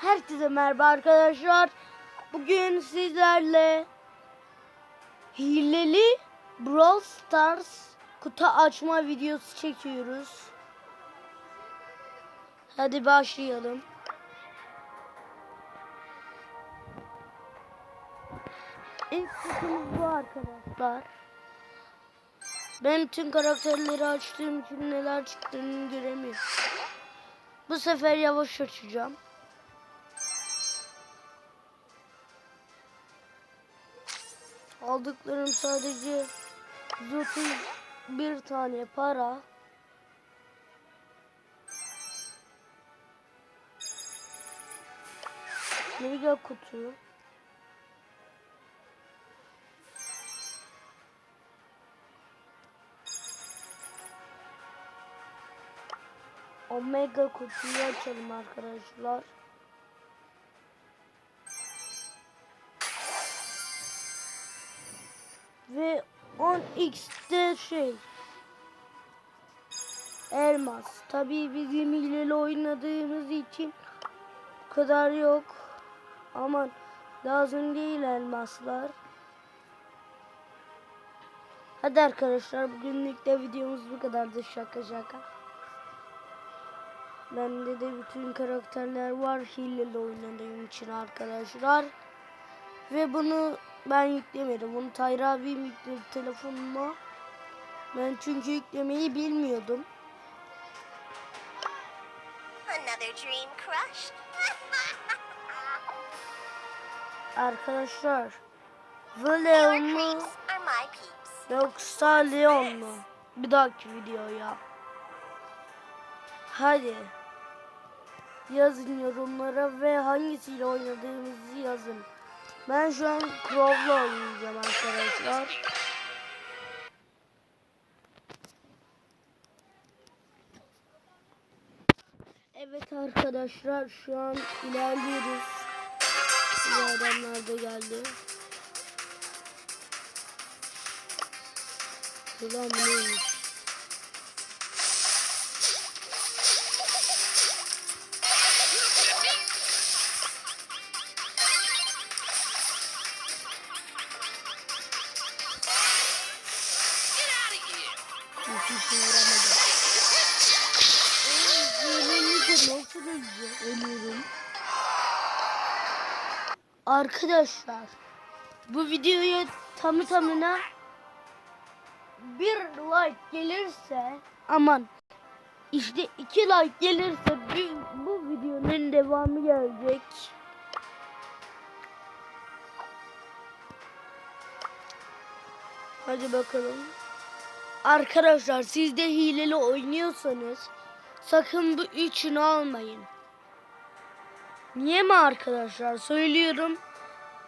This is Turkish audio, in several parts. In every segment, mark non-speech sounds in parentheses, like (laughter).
Herkese merhaba arkadaşlar. Bugün sizlerle hileli Brawl Stars kutu açma videosu çekiyoruz. Hadi başlayalım. İlk kutumuz bu arkadaşlar. Ben tüm karakterleri açtığım için neler çıktığını göremiyorum. Bu sefer yavaş açacağım. Aldıklarım sadece 131 tane para. Mega kutu. Omega kutuyu açalım arkadaşlar. Ve 10x'te şey elmas. Tabii bizim hileli oynadığımız için bu kadar yok. Aman lazım değil elmaslar. Hadi arkadaşlar bugünlük de videomuz bu kadardı şaka şaka. Bende de bütün karakterler var hileli oynadığım için arkadaşlar. Ve bunu ben yüklemedim. Bunu Tayra abim yükledi telefonuma. Ben çünkü yüklemeyi bilmiyordum. Another dream crushed. (laughs) Arkadaşlar. Leon mu yoksa Leon mu? Bir dahaki videoya. Hadi. Yazın yorumlara ve hangisiyle oynadığımızı yazın. Ben şu an Crow'la oynayacağım arkadaşlar. Evet arkadaşlar şu an ilerliyoruz. Bu adamlar da geldi. Ulan neymiş? Arkadaşlar bu videoya tamı tamına bir like gelirse aman işte iki like gelirse bir, bu videonun devamı gelecek. Hadi bakalım. Arkadaşlar siz de hileli oynuyorsanız sakın bu üçünü almayın. Niye mi arkadaşlar? Söylüyorum.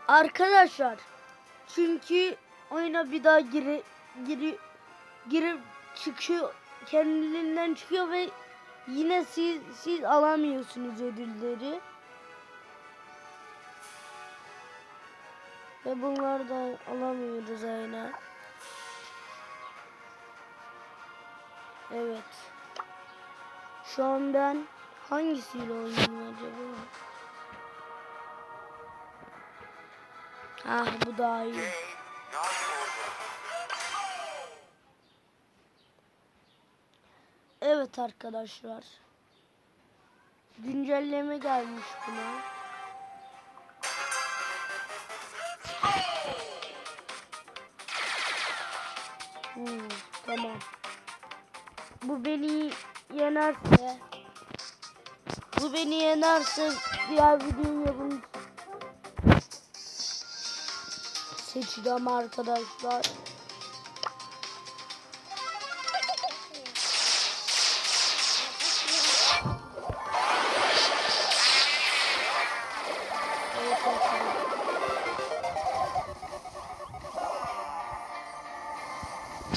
Arkadaşlar çünkü oyuna bir daha giri, giri, girip çıkıyor kendiliğinden çıkıyor ve yine siz siz alamıyorsunuz ödülleri. Ve bunları da alamıyoruz aynen. Evet. Şu an ben hangisiyle oynayayım acaba? Ah bu daha iyi. Evet arkadaşlar. Güncelleme gelmiş buna. Bu beni yenerse bu beni yenerse diğer videoyu yapın seçeceğim arkadaşlar.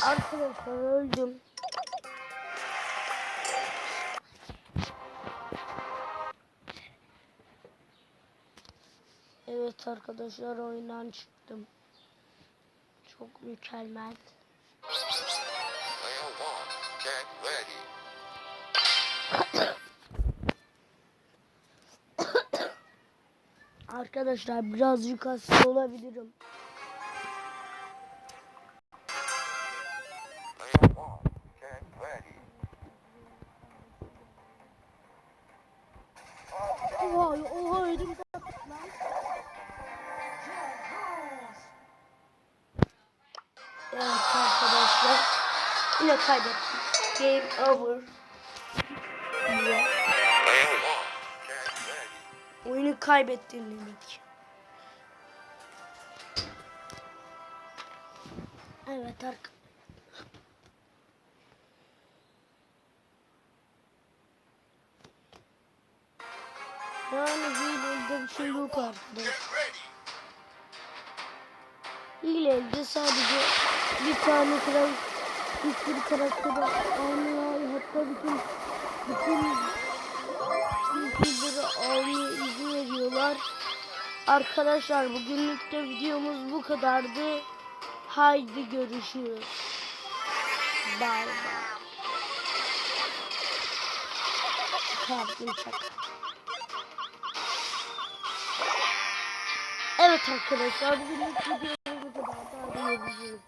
Arkadaşlar öldüm. Evet arkadaşlar oyundan çıktım. Çok mükemmel. (coughs) Arkadaşlar birazcık hasta olabilirim. Arkadaşlar. Yine kaybettim. Game over. Diye. Oyunu kaybettin dedik. Evet arkadaşlar. Yani hilelde bir şey yok arkadaşlar. Hilelde sadece bir tane kral bir sürü karakteri almaya hatta bütün bütün YouTuber'ı almaya izin veriyorlar. Arkadaşlar bugünlük de videomuz bu kadardı. Haydi görüşürüz. Bye bye. Evet arkadaşlar bugünlük videomuz bu kadar. Daha da görüşürüz.